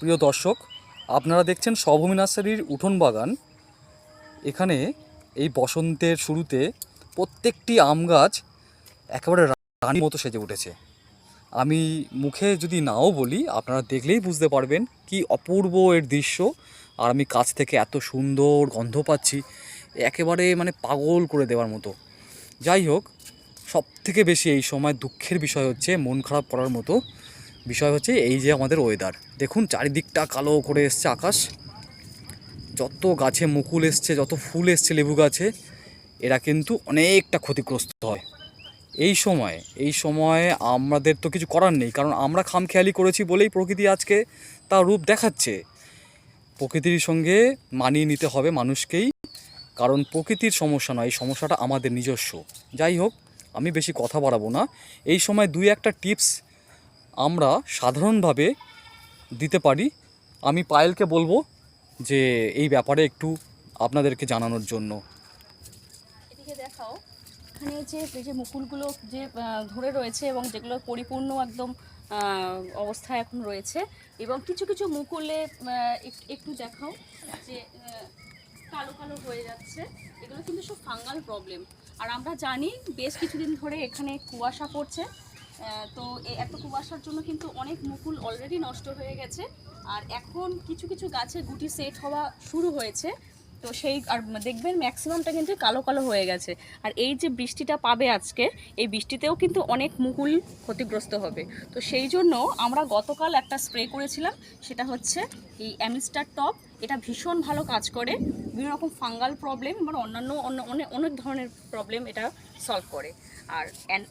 প্রিয় দর্শক, আপনারা দেখছেন সভূমি নার্সারির উঠোন বাগান। এখানে এই বসন্তের শুরুতে প্রত্যেকটি আম গাছ একেবারে রানীর মতো সেজে উঠেছে। আমি মুখে যদি নাও বলি, আপনারা দেখলেই বুঝতে পারবেন কি অপূর্ব এর দৃশ্য। আর আমি কাছ থেকে এত সুন্দর গন্ধ পাচ্ছি, একেবারে মানে পাগল করে দেওয়ার মতো। যাই হোক সব থেকে বেশি এই সময় দুঃখের বিষয় হচ্ছে, মন খারাপ করার মতো। বিষয় হচ্ছে এই যে আমাদের ওয়েদার দেখুন, চারিদিকটা কালো করে এসছে আকাশ। যত গাছে মুকুল এসছে, যত ফুল এসছে, লেবু গাছে, এরা কিন্তু অনেকটা ক্ষতিগ্রস্ত হয়। এই সময় এই সময় আমাদের তো কিছু করার নেই, কারণ আমরা খামখেয়ালি করেছি বলেই প্রকৃতি আজকে তার রূপ দেখাচ্ছে। প্রকৃতির সঙ্গে মানিয়ে নিতে হবে মানুষকেই, কারণ প্রকৃতির সমস্যা নয়, এই সমস্যাটা আমাদের নিজস্ব। যাই হোক, আমি বেশি কথা বাড়াবো না। এই সময় দুই একটা টিপস আমরা সাধারণভাবে দিতে পারি। আমি পায়েলকে বলব যে, এই ব্যাপারে একটু আপনাদেরকে জানানোর জন্য। এদিকে দেখাও। এখানে যে যে মুকুলগুলো যে ধরে রয়েছে এবং যেগুলো পরিপূর্ণ একদম অবস্থায় এখন রয়েছে এবং কিছু কিছু মুকুলে একটু দেখাও যে কালো কালো হয়ে যাচ্ছে। এগুলো কিন্তু সব ফাঙ্গাল প্রবলেম। আর আমরা জানি, বেশ কিছুদিন ধরে এখানে কুয়াশা পড়ছে। তো এত কুয়াশার জন্য কিন্তু অনেক মুকুল অলরেডি নষ্ট হয়ে গেছে। আর এখন কিছু কিছু গাছে গুটি সেট হওয়া শুরু হয়েছে। তো সেই, আর দেখবেন ম্যাক্সিমামটা কিন্তু কালো কালো হয়ে গেছে। আর এই যে বৃষ্টিটা পাবে আজকে, এই বৃষ্টিতেও কিন্তু অনেক মুকুল ক্ষতিগ্রস্ত হবে। তো সেই জন্য আমরা গতকাল একটা স্প্রে করেছিলাম, সেটা হচ্ছে এই অ্যামিস্টার টপ। এটা ভীষণ ভালো কাজ করে, বিভিন্ন রকম ফাঙ্গাল প্রবলেম এবং অন্যান্য, অন্য অনেক অনেক ধরনের প্রবলেম এটা সলভ করে। আর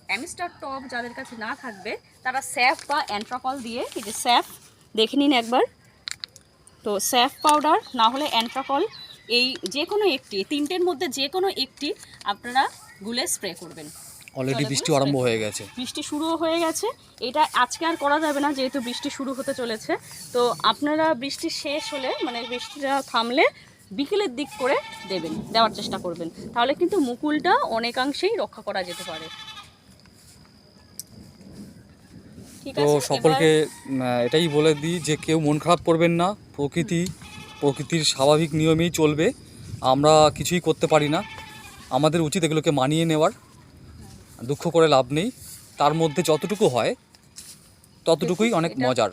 অ্যামিস্টার টপ যাদের কাছে না থাকবে, তারা স্যাফ বা অ্যান্ট্রাকল দিয়ে, এই যে স্যাফ, দেখে নিন একবার। তো স্যাফ পাউডার, না হলে অ্যান্ট্রাকল এই যে কোনো একটি তিনটের মধ্যে যে কোনো একটি আপনারা গুলে স্প্রে করবেন। অলরেডি বৃষ্টি আরম্ভ হয়ে গেছে। বৃষ্টি শুরুও হয়ে গেছে। এটা আজকে আর করা যাবে না যেহেতু বৃষ্টি শুরু হতে চলেছে। তো আপনারা বৃষ্টি শেষ হলে মানে বৃষ্টিটা থামলে বিকেলের দিক করে দেবেন দেওয়ার চেষ্টা করবেন। তাহলে কিন্তু মুকুলটা অনেকাংশেই রক্ষা করা যেতে পারে। ঠিক তো সকলকে এটাই বলে দিই যে কেউ মন খারাপ করবেন না প্রকৃতি প্রকৃতির স্বাভাবিক নিয়মেই চলবে আমরা কিছুই করতে পারি না। আমাদের উচিত এগুলোকে মানিয়ে নেওয়ার দুঃখ করে লাভ নেই। তার মধ্যে যতটুকু হয় ততটুকুই অনেক মজার।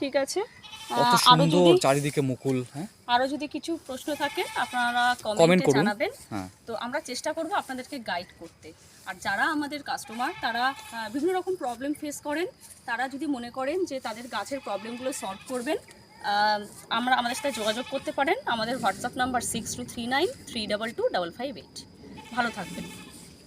ঠিক আছে। কত সুন্দর চারিদিকে মুকুল হ্যাঁ? আরও যদি কিছু প্রশ্ন থাকে আপনারা কমেন্টে করুন। জানাবেন। হ্যাঁ। তো আমরা চেষ্টা করব আপনাদেরকে গাইড করতে। আর যারা আমাদের কাস্টমার তারা বিভিন্ন রকম প্রবলেম ফেস করেন। তারা যদি মনে করেন যে তাদের গাছের প্রবলেমগুলো সলভ করবেন আমরা আমাদের সাথে যোগাযোগ করতে পারেন। আমাদের WhatsApp number six two three nine three double two double five eight ভালো থাকবেন।